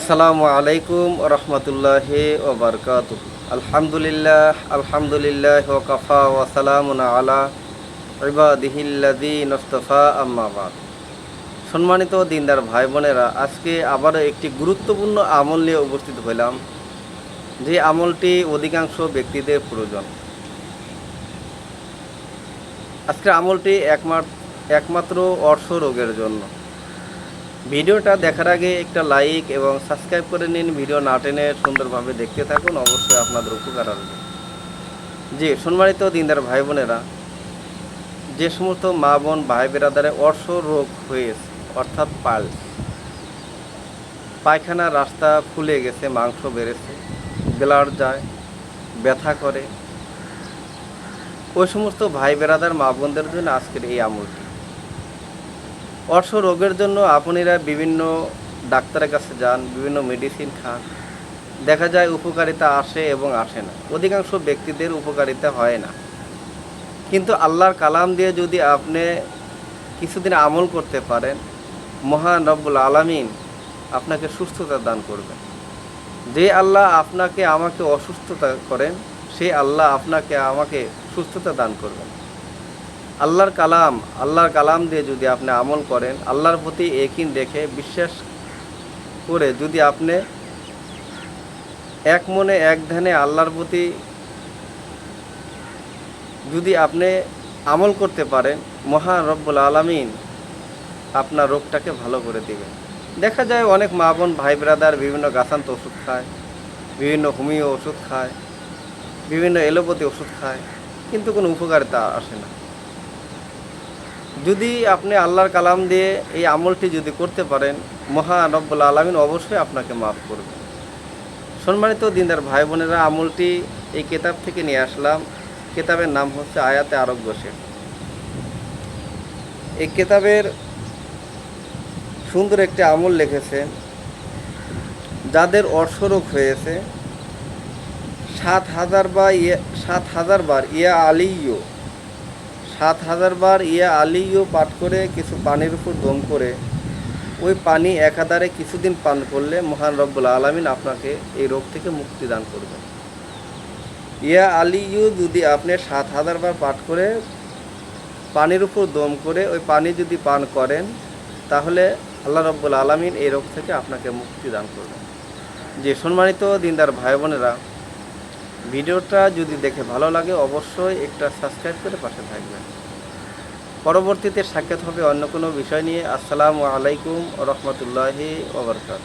আসসালামু আলাইকুম রহমতুল্লাহ ওবরকাত আলহামদুলিল্লাহ আলহামদুলিল্লাহ ওকাফা ওয়াসালামুন আলা ইবাদিহিল্লাদি নস্তফা আম্মাবাদ সম্মানিত দিনদার ভাই বোনেরা আজকে আবারও একটি গুরুত্বপূর্ণ আমল নিয়ে উপস্থিত হইলাম, যে আমলটি অধিকাংশ ব্যক্তিদের প্রয়োজন। আজকের আমলটি একমাত্র একমাত্র অর্শ রোগের জন্য। ভিডিওটা দেখার আগে একটা লাইক এবং সাবস্ক্রাইব করে নিন। ভিডিও না টেনে সুন্দরভাবে দেখতে থাকুন। অবশ্যই আপনাদের উপকার আসবে। জি, সম্মানিত দিনদার ভাই বোনেরা, যে সমস্ত মা বোন, ভাই বেরাদারে অর্শ রোগ হয়েছে, অর্থাৎ পালস পায়খানা রাস্তা ফুলে গেছে, মাংস বেড়েছে, ব্লাড যায়, ব্যথা করে। ওই সমস্ত ভাই বেরাদার মা বোনদের জন্য আজকের এই আমলটি। অর্শ রোগের জন্য আপনারা বিভিন্ন ডাক্তারের কাছে যান, বিভিন্ন মেডিসিন খান। দেখা যায় উপকারিতা আসে এবং আসে না। অধিকাংশ ব্যক্তিদের উপকারিতা হয় না। কিন্তু আল্লাহর কালাম দিয়ে যদি আপনি কিছুদিন আমল করতে পারেন, মহান রব্বুল আলামিন আপনাকে সুস্থতা দান করবেন। যে আল্লাহ আপনাকে আমাকে অসুস্থতা করেন সেই আল্লাহ আপনাকে আমাকে সুস্থতা দান করবেন। আল্লাহর কালাম আল্লাহর কালাম দিয়ে যদি আপনি আমল করেন, আল্লাহর প্রতি একিন দেখে বিশ্বাস করে যদি আপনি এক মনে এক ধ্যানে আল্লাহর প্রতি যদি আপনি আমল করতে পারেন, মহান রব্বুল আলামিন আপনার রোগটাকে ভালো করে দিবেন। দেখা যায় অনেক মা বোন, ভাই ব্রাদার বিভিন্ন গাছান্ত ওষুধ খায়, বিভিন্ন হোমিও ওষুধ খায়, বিভিন্ন এলোপ্যাথি ওষুধ খায়, কিন্তু কোনো উপকারিতা আসে না। যদি আপনি আল্লাহর কালাম দিয়ে এই আমলটি যদি করতে পারেন, মহান রব্বুল আলমিন অবশ্যই আপনাকে মাফ করবে। সম্মানিত দিনদার ভাই বোনেরা, আমলটি এই কেতাব থেকে নিয়ে আসলাম। কেতাবের নাম হচ্ছে আয়াতে আরোগ্য শেখ এই কেতাবের সুন্দর একটি আমল লিখেছেন যাদের অর্শরোগ হয়েছে, সাত হাজার বা ইয়ে সাত হাজার বার ইয়া আলিও সাত হাজার বার ইয়া আলিও পাঠ করে কিছু পানির উপর দম করে। ওই পানি একাধারে কিছুদিন পান করলে মহান রব্বুল আলমিন আপনাকে এই রোগ থেকে মুক্তি দান করবেন। ইয়া আলিউ যদি আপনি সাত হাজার বার পাঠ করে পানির উপর দম করে ওই পানি যদি পান করেন, তাহলে আল্লাহ রব্বুল আলমিন এই রোগ থেকে আপনাকে মুক্তি দান করবেন। যে সম্মানিত দিনদার ভাই বোনেরা ভিডিওটা যদি দেখে ভালো লাগে, অবশ্যই একটা সাবস্ক্রাইব করে পাশে থাকবেন। পরবর্তীতে সাক্ষাৎ হবে অন্য কোনো বিষয় নিয়ে। আসসালামু আলাইকুম রহমতুল্লাহি ওবরকাত